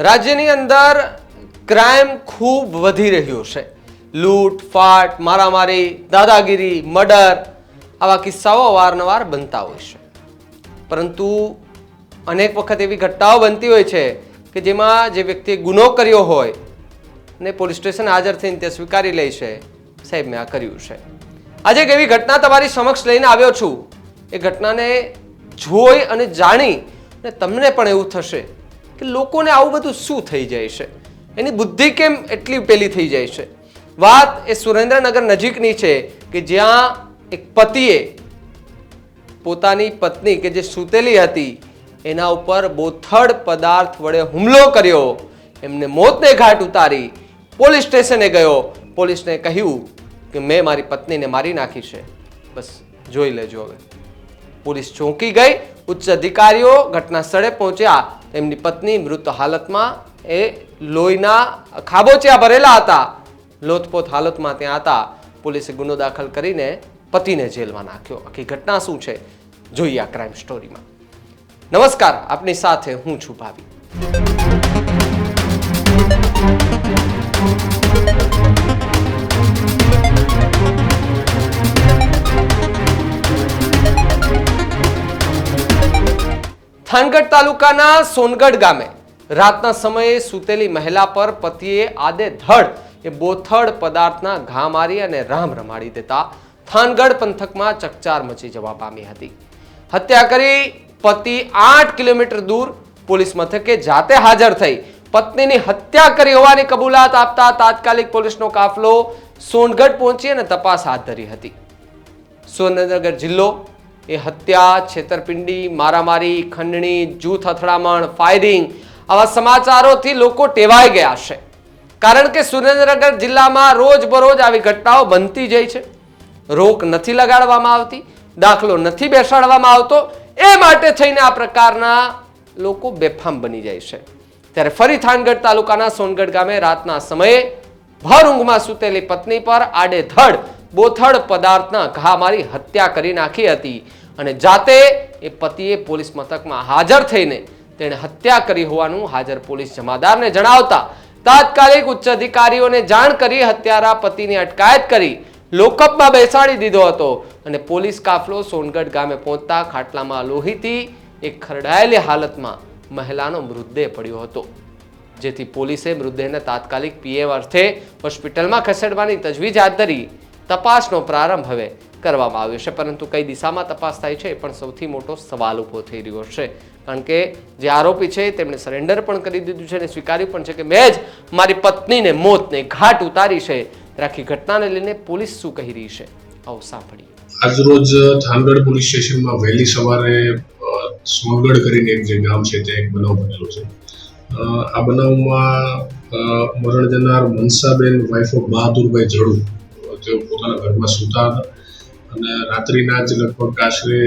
રાજ્યની અંદર ક્રાઇમ ખૂબ વધી રહ્યો છે. લૂંટ, ફાટ, મારામારી, દાદાગીરી મર્ડર આવા કિસ્સાઓ અવારનવાર બનતા હોય છે. પરંતુ અનેક વખત એવી ઘટનાઓ બનતી હોય છે કે જેમાં જે વ્યક્તિએ ગુનો કર્યો હોય ને પોલીસ સ્ટેશન હાજર થઈને તે સ્વીકારી લે છે. સાહેબ, મેં આ કર્યું છે. આજે એક એવી ઘટના તમારી સમક્ષ લઈને આવ્યો છું. એ ઘટનાને જોઈ અને જાણી ને તમને પણ એવું થશે. કે લોકોને આવું બધું શું થઈ જાય છે? એની બુદ્ધિ કેમ એટલી પેલી થઈ જાય છે? વાત એ સુરેન્દ્રનગર નજીકની છે કે જ્યાં એક પતિએ પોતાની પત્ની કે જે સૂતેલી હતી, એના ઉપર બોથડ પદાર્થ વડે હુમલો કર્યો. એમને મોતને ઘાટ ઉતારી પોલીસ સ્ટેશને ગયો. પોલીસને કહ્યું કે મેં મારી પત્નીને મારી નાખી છે. બસ જોઈ લેજો હવે. પોલીસ ચોંકી ગઈ ઉચ્ચ અધિકારીઓ ઘટના સ્થળે પહોંચ્યા. તેમની પત્ની મૃત હાલતમાં એ લોહીના ખાબોચિયા ભરેલા હતા. લોથપોથ હાલતમાં ત્યાં હતા. પોલીસે ગુનો દાખલ કરીને પતિને જેલમાં નાખ્યો. આખી ઘટના શું છે? જોઈએ આ ક્રાઇમ સ્ટોરીમાં નમસ્કાર, આપની સાથે હું છું ભાવી થાનગઢ તાલુકાના સોનગઢ ગામે રાતના સમયે સૂતેલી મહિલા પર પતિએ આદે ધડ એ બોથડ પદાર્થના ઘા મારી અને રામ રમાડી દેતા થાનગઢ પંથકમાં ચકચાર મચી જવા પામી હતી. હત્યા કરી પતિ આઠ કિલોમીટર દૂર પોલીસ મથકે જાતે હાજર થઈ પત્નીની હત્યા કરી હોવાની કબૂલાત આપતા તાત્કાલિક પોલીસનો કાફલો સોનગઢ પહોંચી અને તપાસ હાથ ધરી હતી. સુરેન્દ્રનગર જિલ્લો એ હત્યા, છેતરપિંડી, મારામારી, ખંડણી, જૂથ અથડામણ ફાયરિંગ આવા સમાચારોથી લોકો ટેવાઈ ગયા છે. કારણ કે સુરેન્દ્રનગર જિલ્લામાં રોજબરોજ આવી ઘટનાઓ બનતી જાય છે. રોક નથી લગાડવામાં આવતી, દાખલો નથી બેસાડવામાં આવતો, એ માટે થઈને આ પ્રકારના લોકો બેફામ બની જાય છે. ત્યારે ફરી થાનગઢ તાલુકાના સોનગઢ ગામે રાતના સમયે ભર ઊંઘમાં સૂતેલી પત્ની પર આડેધડ બોથડ પદાર્થના ઘા મારી હત્યા કરી નાખી હતી અને જાતે એ પતિએ પોલીસ મથકમાં હાજર થઈને તેણે હત્યા કરી હોવાનું હાજર પોલીસ જમાદારને જણાવતા તાત્કાલિક ઉચ્ચ અધિકારીઓને જાણ કરી હત્યારા પતિની અટકાયત કરી લોકઅપમાં બેસાડી દીધો હતો અને પોલીસ કાફલો સોનગઢ ગામે પહોંચતા ખાટલામાં લોહીથી એક ખરડાયેલી હાલતમાં મહિલાનો મૃતદેહ પડ્યો હતો. જેથી પોલીસે મૃતદેહને તાત્કાલિક પીએમ અર્થે હોસ્પિટલમાં ખસેડવાની તજવીજ હાથ ધરી તપાસનો પ્રારંભ હવે કરવામાં આવ્યો છે. પરંતુ કઈ દિશામાં તપાસ થાય છે એ પણ સૌથી મોટો સવાલ ઊભો થઈ રહ્યો છે. કારણ કે જે આરોપી છે તેમણે સરેન્ડર પણ કરી દીધું છે અને સ્વીકાર્યું પણ છે કે મેં જ મારી પત્નીને મોતને ઘાટ ઉતારી છે. આખી ઘટનાને લઈને પોલીસ શું કહી રહી છે? આવો સાંભળીએ. આજરોજ થાનગઢ પોલીસ સ્ટેશનમાં વહેલી સવારે સોનગઢ કરીને એક જે ગામ છે ત્યાં એક બનાવ બનેલો છે. આ બનાવમાં મરણ જનાર મનસાબેન વાઇફ ઓફ બહાદુરભાઈ જડુ તેઓ પોતાના ઘરમાં સૂતા હતા. અને રાત્રિના જ લગભગ આશરે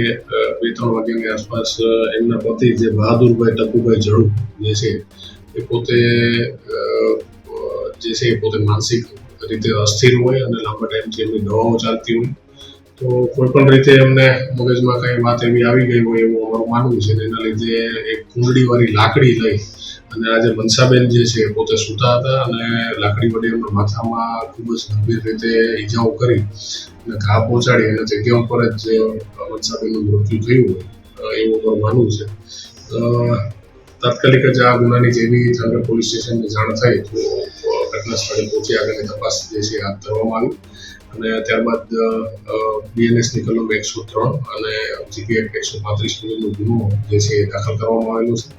બે ત્રણ વાગ્યાની આસપાસ એમના પતિ જે બહાદુરભાઈ ટપુભાઈ જડુ જે છે, એ પોતે જે છે એ પોતે માનસિક રીતે અસ્થિર હોય અને લાંબા ટાઈમથી એમની દવાઓ ચાલતી હોય. તો કોઈ પણ રીતે એમને મગજમાં કંઈ વાત એવી આવી ગઈ હોય એવું અમારું માનવું છે એના લીધે એક કુંડળીવાળી લાકડી લઈ અને આજે મનસાબેન જે છે પોતે સૂતા હતા અને લાકડી વડે એમના માથામાં ખૂબ જ ગંભીર રીતે ઈજાઓ કરી અને ઘા પહોંચાડી અને જગ્યા ઉપર જ મનસાબેનનું મૃત્યુ થયું એવું અમારું માનવું છે. તાત્કાલિક જ આ ગુનાની જેવી થાનગઢ પોલીસ સ્ટેશનને જાણ થઈ તો ઘટના સ્થળે પહોંચી આગળની તપાસ જે છે હાથ ધરવામાં આવી અને ત્યારબાદ બીએનએસની કલમ એકસો ત્રણ અને જીપી એકસો પાંત્રીસ મુજબનો ગુનો જે છે દાખલ કરવામાં આવેલો છે.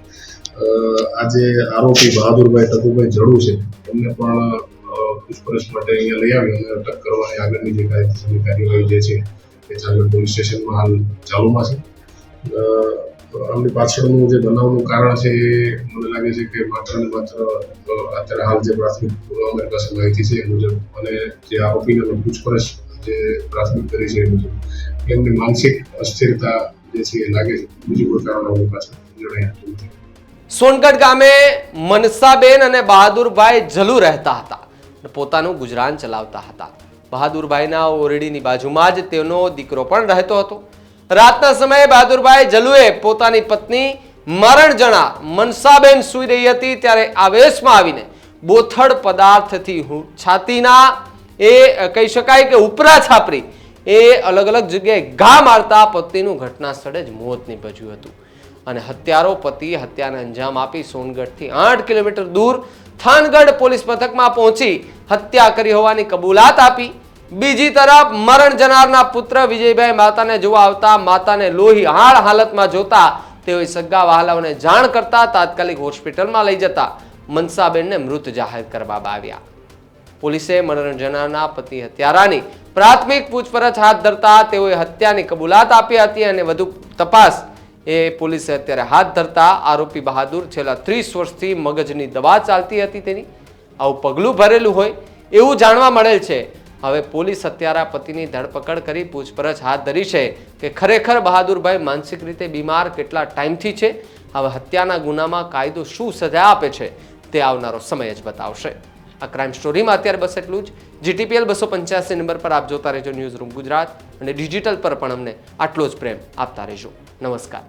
આજે આરોપી બહાદુરભાઈ ટકુભાઈ જડુ છે. એમને પણ પૂછપરછ માટે અહીંયા લઈ આવી અને અટક કરવાની આગળની જે કાયદેસરની કાર્યવાહી જે છે, એ ચાલુ પોલીસ સ્ટેશનમાં હાલ ચાલુમાં છે. આમની પાછળનું જે બનાવનું કારણ છે, એ મને લાગે છે કે માત્ર ને માત્ર અત્યારે હાલ જે પ્રાથમિક અમારી પાસે માહિતી છે, એ મુજબ અને જે આરોપીને પૂછપરછ જે પ્રાથમિક કરી છે, એ મુજબ એમની માનસિક અસ્થિરતા જે છે, એ લાગે છે. બીજું કોઈ કારણ અમારી પાસે જણાય નથી. સોનગઢ ગામે મનસાબેન અને બહાદુરભાઈ જલુ રહેતા હતા પોતાનું ગુજરાન ચલાવતા હતા. બહાદુરભાઈના ઓરડીની બાજુમાં જ તેનો દીકરો પણ રહેતો હતો. રાતના સમયે બહાદુરભાઈ જલુએ પોતાની પત્ની મરણ જણા મનસાબેન સૂઈ રહી હતી ત્યારે આવેશમાં આવીને બોથડ પદાર્થથી છાતીના એ, કહી શકાય કે ઉપરા છાપરી, એ અલગ અલગ જગ્યાએ ઘા મારતા પત્નીનું ઘટના સ્થળે જ મોત નીપજ્યું હતું. અને હત્યારો પતિ હત્યાને અંજામ આપી સોનગઢથી આઠ કિલોમીટર દૂર થાનગઢ પોલીસ મથકમાં પહોંચી હત્યા કરી હોવાની કબૂલાત આપી. બીજી તરફ મરણ જનારના પુત્ર વિજયભાઈ માતાને જોવા આવતા માતાને લોહી હાળ હાલતમાં જોતા તેઓએ સગા વહાલાઓને જાણ કરતા તાત્કાલિક હોસ્પિટલમાં લઈ જતા મનસાબેનને મૃત જાહેર કરવામાં આવ્યા. પોલીસે મરણ જનારના પતિ હત્યારાની પ્રાથમિક પૂછપરછ હાથ ધરતા તેઓએ હત્યાની કબૂલાત આપી હતી અને વધુ તપાસ એ પોલીસે અત્યારે હાથ ધરતા આરોપી બહાદુર છેલ્લા ત્રીસ વર્ષથી મગજની દવા ચાલતી હતી તેની. આવું પગલું ભરેલું હોય એવું જાણવા મળેલ છે. હવે પોલીસ હત્યારા પતિની ધરપકડ કરી પૂછપરછ હાથ ધરી છે કે ખરેખર બહાદુરભાઈ માનસિક રીતે બીમાર કેટલા ટાઈમથી છે? હવે હત્યાના ગુનામાં કાયદો શું સજા આપે છે તે આવનારો સમય જ બતાવશે. આ ક્રાઇમ સ્ટોરીમાં અત્યારે બસ એટલું જ. જીટીપીએલ બસો પંચ્યાસી નંબર પર આપ જોતા રહેજો ન્યૂઝ રૂમ ગુજરાત અને ડિજિટલ પર પણ અમને આટલો જ પ્રેમ આપતા રહેજો. નમસ્કાર.